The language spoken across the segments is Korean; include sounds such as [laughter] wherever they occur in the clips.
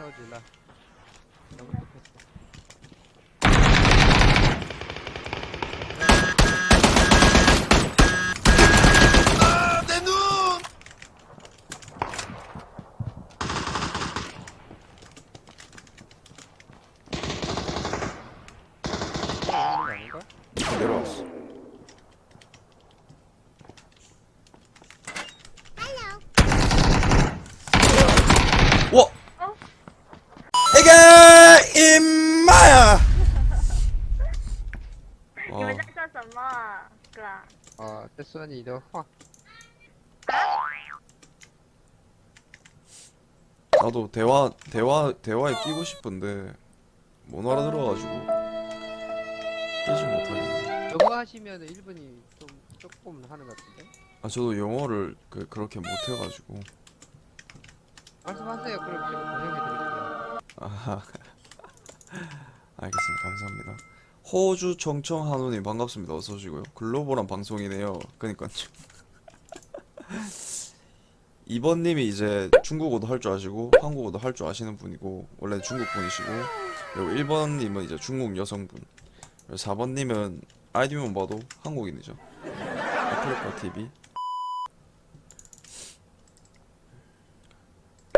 着急了。 아니 너 확. 나도 대화 대화 대화에 끼고 싶은데 못 알아들어가지고 끼지 못하겠네. 영어 하시면 일본이 좀 조금 하는 것 같은데. 아 저도 영어를 그, 그렇게 못해가지고. 말씀하세요. 그럼 제가 번역해 드릴게요. 아 [laughs] 알겠습니다. 감사합니다. 호주 청청한우님 반갑습니다. 어서 오시고요. 글로벌한 방송이네요. 그니까요. [laughs] 이번님이 이제 중국어도 할 줄 아시고 한국어도 할 줄 아시는 분이고 원래 중국 분이시고 그리고 1번님은 이제 중국 여성분 4번님은 아이디만 봐도 한국인이죠 아프리카 TV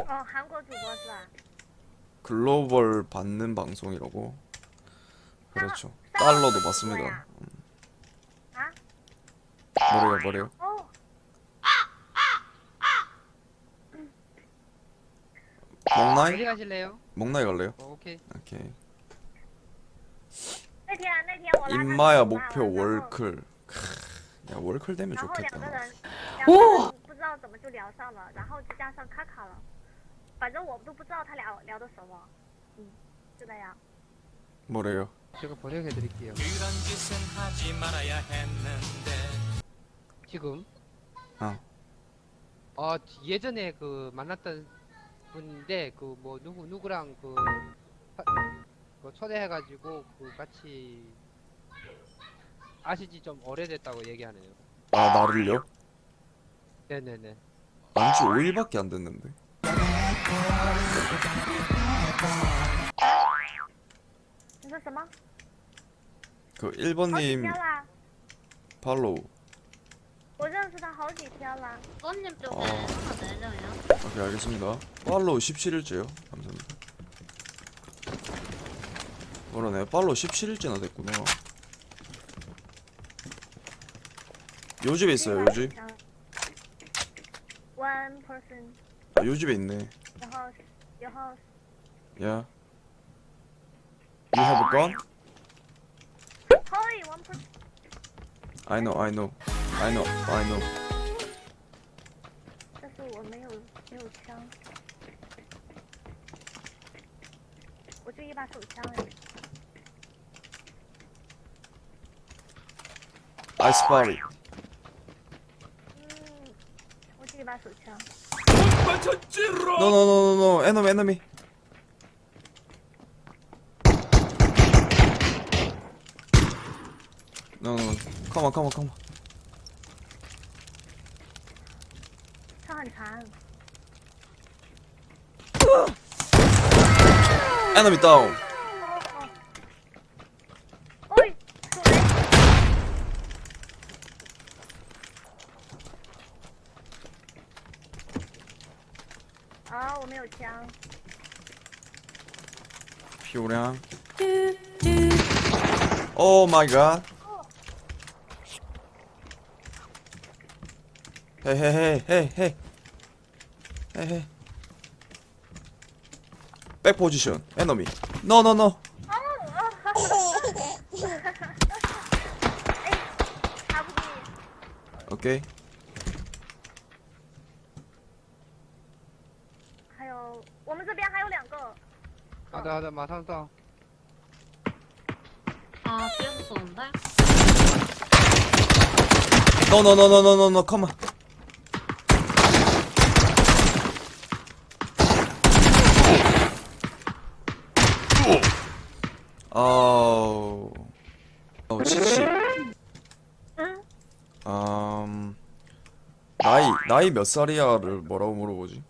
어 한국 글로벌 받는 방송이라고 그렇죠. 달러도 받습니다. 음. 아？ 뭐래요, 뭐래요? 哦， 목나이? 어디 가실래요? 목나이 갈래요? 어, 오케이. 오케이. 那天那天我拉他 임마야 走 목표 了然后 월클. 크, 야 월클 되면 然后两个 좋겠다. 人，两个人不知道怎么就聊上了，然后就加上卡卡了，反正我都不知道他俩聊的什么，嗯，就那样。 뭐래요? 제가 번역해드릴게요. 그런 짓은 하지 말아야 했는데 지금. 어. 어 예전에 그 만났던 분인데 그 뭐 누구 누구랑 그, 하- 그 초대해가지고 그 같이 아시지 좀 오래됐다고 얘기하네요. 아 나를요? 네네네. 안지 5일밖에 안 됐는데. [laughs] 你说什么？ 그 好几 1번님 天啦， 팔로우. 我认识他好几天了。 손님 쪽에 어. 하나 내려요. 오케이 알겠습니다. 팔로우 17일째요. 감사합니다. 그러네. 팔로우 17일째나 됐구나. 요 집에 있어요. 요 집. One person, 아, 요 집에 있네. your house, your house. 야. You have a gun? Holy, one person. I know, I know, I know, I know. 但是我没有没有枪，我就一把手枪哎。 I spot it. 嗯，我就一把手枪。 No, no, no, no, no. Enemy, enemy. No, no, no. Come on, come on, come on. 枪很长， Enemy down. 喂，水。啊，我没有枪。 표량. Oh my god. 헤헤헤 헤헤 헤헤 백 포지션 에너미 노노노 오케이 하자 하자 마산 싸 아, 뒤에서 쏘는데? 노노노노노노노 컴온 어우 어, 어 70 음, 나이 나이 몇 살이야를 뭐라고 물어보지?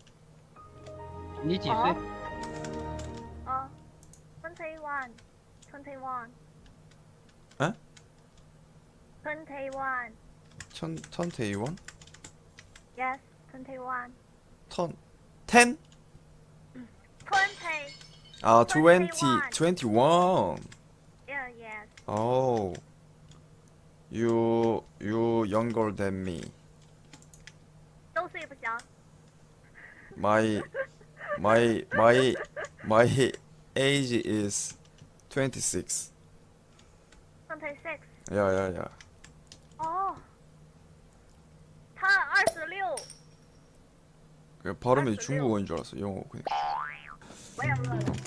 你几岁？ 어, 21, 21. 에? 21, 천 천테이원? yes, 21. 턴 텐? 20, 아, 20, 21. 21. Yeah, yes. Oh. You, you younger than me. 周岁不行。 My, my, my, my age is 26. Twenty-six. 야, 야, 야. 哦，他二十六。 그 발음이 26. 중국어인 줄 알았어, 영어. 그냥. 我也饿了。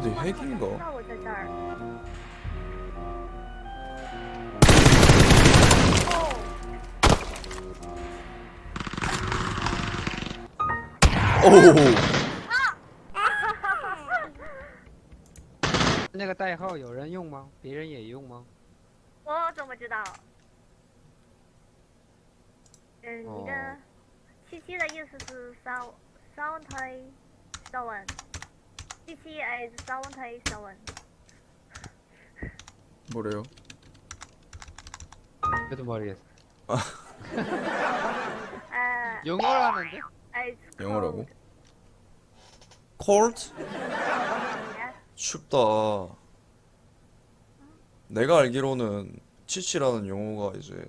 你还听不我哦。那个代号有人用吗？别人也用吗？我怎么知道？嗯你的七七的意思是三三万推知 七七 is seventy seven。 뭐래요? 저도 모르겠어. 呃 영어를 하는데?，it's 영어라고? cold. cold? Yes. 춥다. 내가 알기로는 치치라는 용어가 이제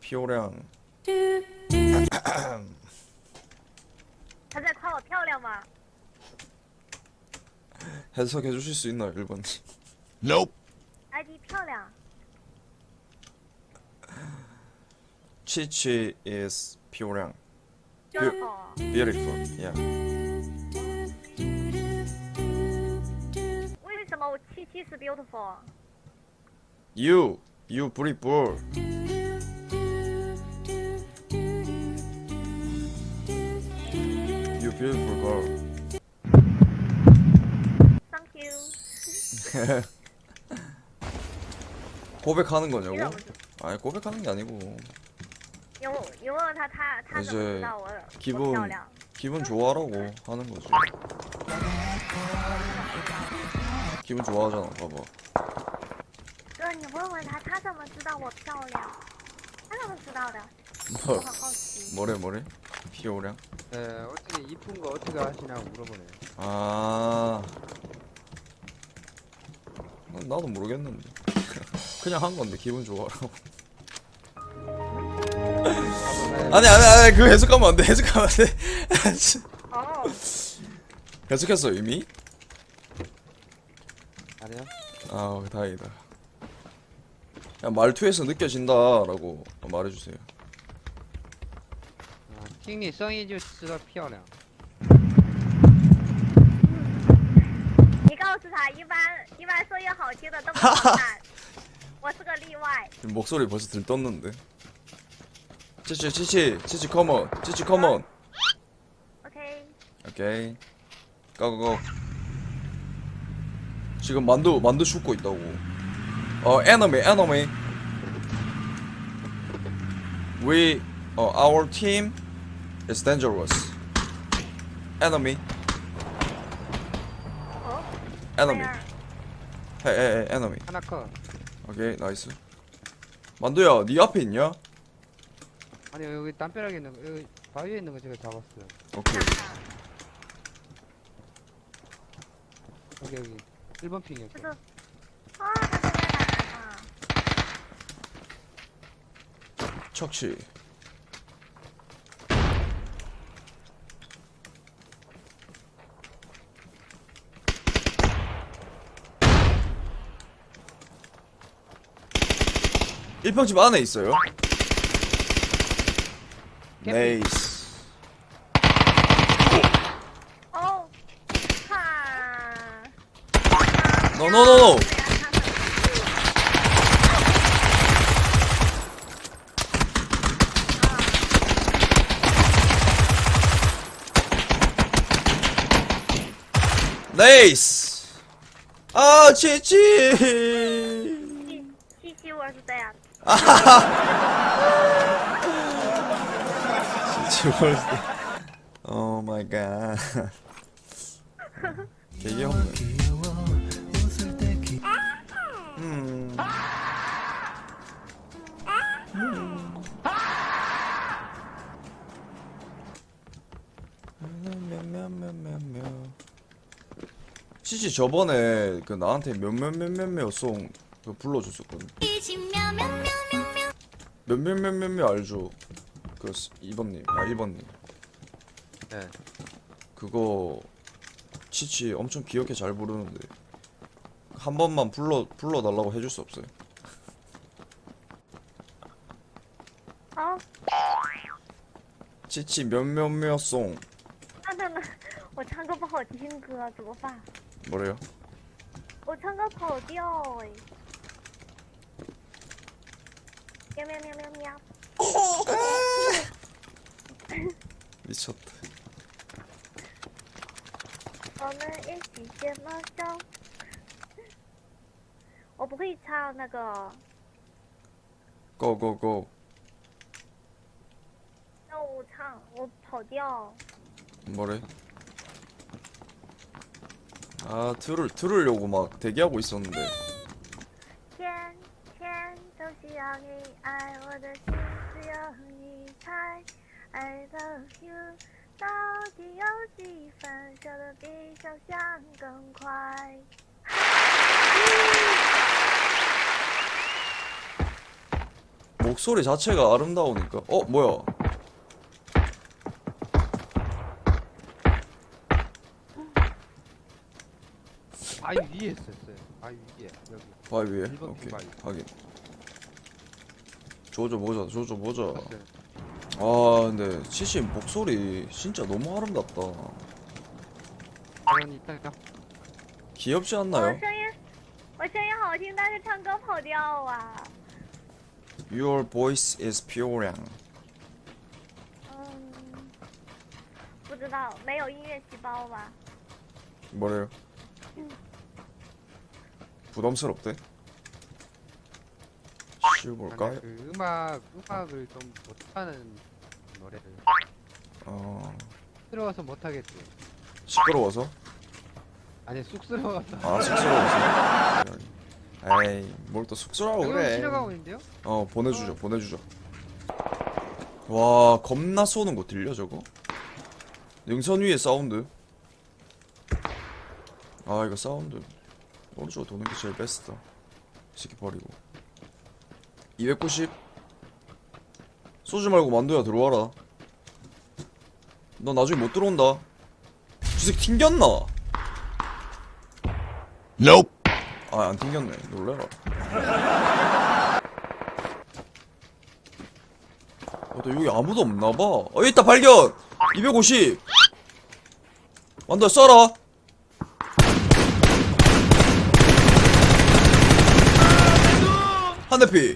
피오량 他在夸我[clears throat] 漂亮吗？ 해석해 주실 수 있나요, 1번님? ID 漂亮。 치치 is 피오량. beautiful。 beautiful. Yeah. 为什么我七七是 beautiful？ You, you beautiful. You beautiful [laughs] 고백하는 你怎 거냐고? 么知？ 아니 고백하는 게 아니고 因为因为他他他怎么知道我我 기분 漂亮？ 기분 좋아라고 하는 거지. 기분 좋아하잖아, 봐봐. 哥，你问问他，他怎么知道我漂亮？他怎么知道的？我 뭐 很好奇。 뭐래 뭐래? 피오량? 네, 어떻게 이쁜 거 어떻게 하시냐고 물어보네요. 아. 어, 나도 모르겠는데. [laughs] 그냥 한 건데 기분 좋아라고. [laughs] 아니 아니 아니 그 해석하면 안 돼. 해석하면 안 돼. 哦， [laughs] 해석했어 이미? 아니요? 아 다행이다. 야, 말투에서 느껴진다라고 말해주세요. 아, 听你声音就知道漂亮。 你告诉他，一般一般声音好听的都不好看，我是个例外。 목소리 벌써 들떴는데. 치치 치치 치치 컴온 치치 컴온. OK， 오케이. 고고고. 지금 만두 만두 줍고 있다고. 어 enemy enemy. We 어 our team is dangerous. Enemy 에너미 에에에 에너미 하나 오케이 나이스. 만두야 니 앞에 있냐? 아니 여기 담벼락에 있는 거 여기 바위에 있는 거 제가 잡았어요. 오케이. 여기 여기. 1번 핑이었어 아, 척시 1평집 안에 있어요 네이스 노노노노 네이스 아 치치 去去我是这样的。切切，Oh my god，개 귀엽네. 음. 치치 저번에 그 나한테 몇몇몇몇몇 송 그 불러줬었거든. 몇몇몇몇몇 알죠? 그 2번님, 아 1번님. 네. 그거 치치 엄청 귀엽게 잘 부르는데 한 번만 불러 불러달라고 해줄 수 없어요? 好， 치치 몇몇몇 송 那那那，我唱歌不好听歌怎么办？ 뭐래요? 我唱歌跑调哎。 喵喵喵喵喵。 미쳤다. 我们一起牵猫手。我不会唱那个， Go go go. 那我唱我跑调。 뭐래? 아 들을 들으려고 막 대기하고 있었는데 都需要你爱，我的心只有你猜。I love you，到底有几分？说的比想象更快。 목소리 자체가 아름다우니까 어 뭐야? 바위 위에 있었어요. 바위 위에 여기. 바위 위에? 일번 오케이 바위. 확인. 조져 보자 조져 보자. 봤어요. 아 근데 치치 목소리 진짜 너무 아름답다. 그러니까요. 귀엽지 我 않나요? 声音，我声音好听，但是唱歌跑调啊。 Your voice is pure. 嗯，不知道，没有音乐细胞吧？ 뭐래요? 부담스럽대? 씌워볼까요? 아니, 그 음악 음악을 좀 못하는 노래를 어 쑥스러워서 못하겠지. 시끄러워서? 아니 쑥스러워서. 아 쑥스러워서 에이 뭘 또 쑥스러워 지금 그래 실어가고 있는데요? 어 보내주죠 보내주죠 와 겁나 쏘는 거 들려 저거? 능선 위에 사운드 아 이거 사운드 오른쪽으로 도는 게 제일 베스트다 이 새끼 버리고 290 쏘지 말고 만두야 들어와라. 너 나중에 못 들어온다. 저 새끼 튕겼나? Nope. 아안 튕겼네. 놀래라. 어, 나 여기 아무도 없나봐. 어 있다 발견! 250 완다 쏴라. 한 대 피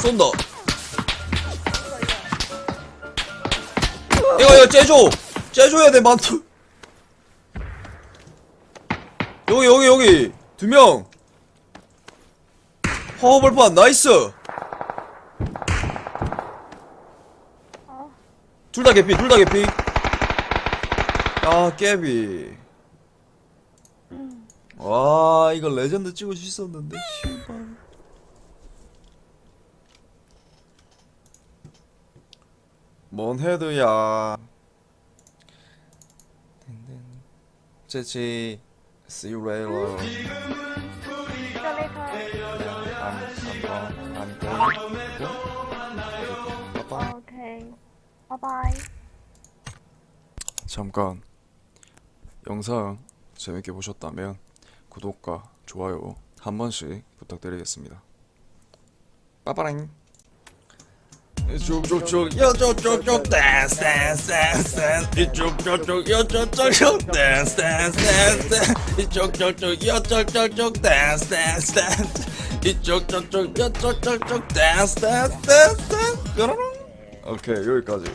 쏜다. 이거 이거 째줘. 째줘야 돼 만두. 여기 여기 여기 두 명. 허허벌판 나이스. 둘 다 개피 둘 다 개피. 야 깨비. 와 이거 레전드 찍을 수 있었는데 씨발 뭔 헤드야 제치 See you later. I'm. 잠깐 영상 재밌게 보셨다면 구독과 좋아요 한 번씩 부탁드리겠습니다. 빠빠랑 쭉쭉쭉 요쭉쭉쭉 댄스 댄스 댄스 저쪽 요쪽저쪽 댄스 댄스 댄스 저쪽 요쪽저쪽 댄스 댄스 댄스 요쪽저쪽 댄스 댄스 댄스 댄스 오케이 여기까지